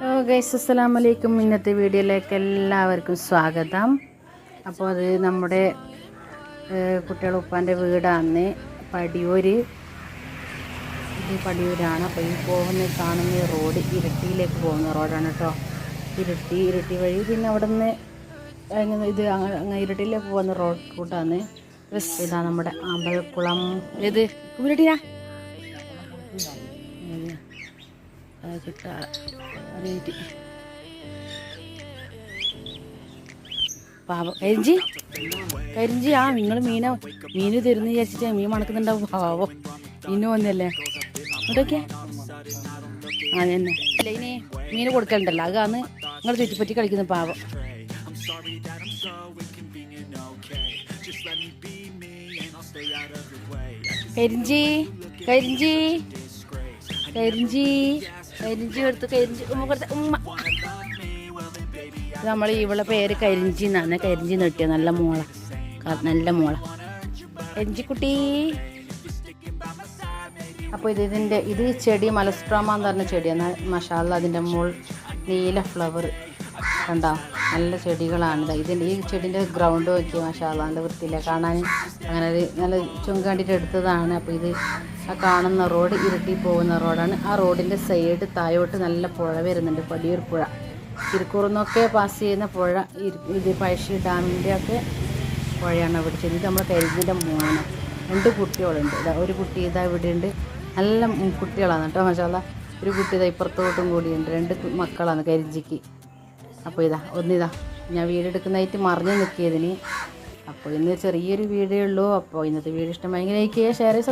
Hello guys അസ്സലാം വലൈക്കും ഇന്നത്തെ വീഡിയോയിലേക്ക് എല്ലാവർക്കും സ്വാഗതം. അപ്പോൾ അത് നമ്മുടെ കുട്ടികളുടെ ഉപ്പാന്റെ വീടാന്ന് പടിയൂര്. ഇത് പടിയൂരാണ്. അപ്പോൾ ഈ പോകുന്ന കാണുന്ന റോഡ് ഇരട്ടിയിലേക്ക് പോകുന്ന റോഡാണ് കേട്ടോ. ഇരട്ടി ഇരട്ടി വഴി പിന്നെ അവിടെ നിന്ന് ഇത് ഇരട്ടിയിലേക്ക് പോകുന്ന റോഡ് റൂട്ടാന്ന് ഇതാ നമ്മുടെ അമ്പലക്കുളം. ഏത് കുമിരട്ടിയാ കിട്ടാ അറിയിട്ട് പാവം. കരിഞ്ചി? കരിഞ്ചി ആ നിങ്ങൾ മീന മീന് തരുന്ന വിചാരിച്ചിട്ട് മീൻ മണക്കുന്നുണ്ടാവും. പാവം. മീന് വന്നല്ലേ? ഇതൊക്കെ? ആ തന്നെ അല്ല ഇനി മീന് അത് അതാണ് നിങ്ങൾ ചുറ്റിപ്പറ്റി കളിക്കുന്ന പാവം. കരിഞ്ചി കരിഞ്ചി. കരിഞ്ചി കരിഞ്ചി എടുത്ത് കരിഞ്ചി ഉമ്മ കൊടുത്ത ഉമ്മ. നമ്മൾ ഇവിടെ പേര് കരിഞ്ചി എന്നാണ്. കരിഞ്ചി നെട്ടിയ നല്ല മോള. നല്ല മോള. കരിഞ്ചിക്കുട്ടി. അപ്പോൾ ഇത് ഇതിന്റെ ഇത് ചെടി മലസ്ട്രോമ എന്ന് പറഞ്ഞ ചെടിയാണ് മഷാല അതിന്റെ മോൾ നീല ഫ്ലവർ. കണ്ടോ? നല്ല ചെടികളാണ് ഇതിന്റെ ഈ ചെടിന്റെ ഗ്രൗണ്ട് നോക്കി മഷാല നല്ല വൃത്തിയില്ല കാണാൻ അങ്ങനെ ഒരു നല്ല ചുങ്കാണ്ടിട്ട് എടുത്തതാണ്. അപ്പോൾ ഇത് ആ കാണുന്ന റോഡ് ഇരുട്ടി പോകുന്ന റോഡാണ്. ആ റോഡിന്റെ സൈഡ് താഴോട്ട് നല്ല പുഴ വരുന്നുണ്ട്. പടിയൂർ പുഴ. തിരുക്കൂറുന്നൊക്കെ പാസ് ചെയ്യുന്ന പുഴ. ഇത് പഴശ്ശി ഡാമിന്റെ ഒക്കെ പുഴയാണ് അവിടെ ചെന്ന് ഇത് നമ്മുടെ കരിഞ്ഞിന്റെ മോനാണ് രണ്ട് കുട്ടികളുണ്ട്. ഇതാ ഒരു കുട്ടി ഇതാ ഇവിടെ ഉണ്ട്. നല്ല കുട്ടികളാണ് കേട്ടോ മഷാല ഒരു കുട്ടി ഇതാ ഇപ്പുറത്തോട്ടും കൂടിയുണ്ട്. രണ്ട് മക്കളാണ് കരിഞ്ചിക്ക്. അപ്പോൾ ഇതാ ഒന്നിതാ ഞാൻ വീടെടുക്കുന്നതായിട്ട് മറിഞ്ഞ് നിൽക്കിയതിന്. അപ്പോൾ ഇന്ന് ചെറിയൊരു വീടേ ഉള്ളൂ. അപ്പോൾ ഇന്നത്തെ വീഡിയോ ഇഷ്ടം. ലൈക്ക് ഷെയർ ചെയ്യുക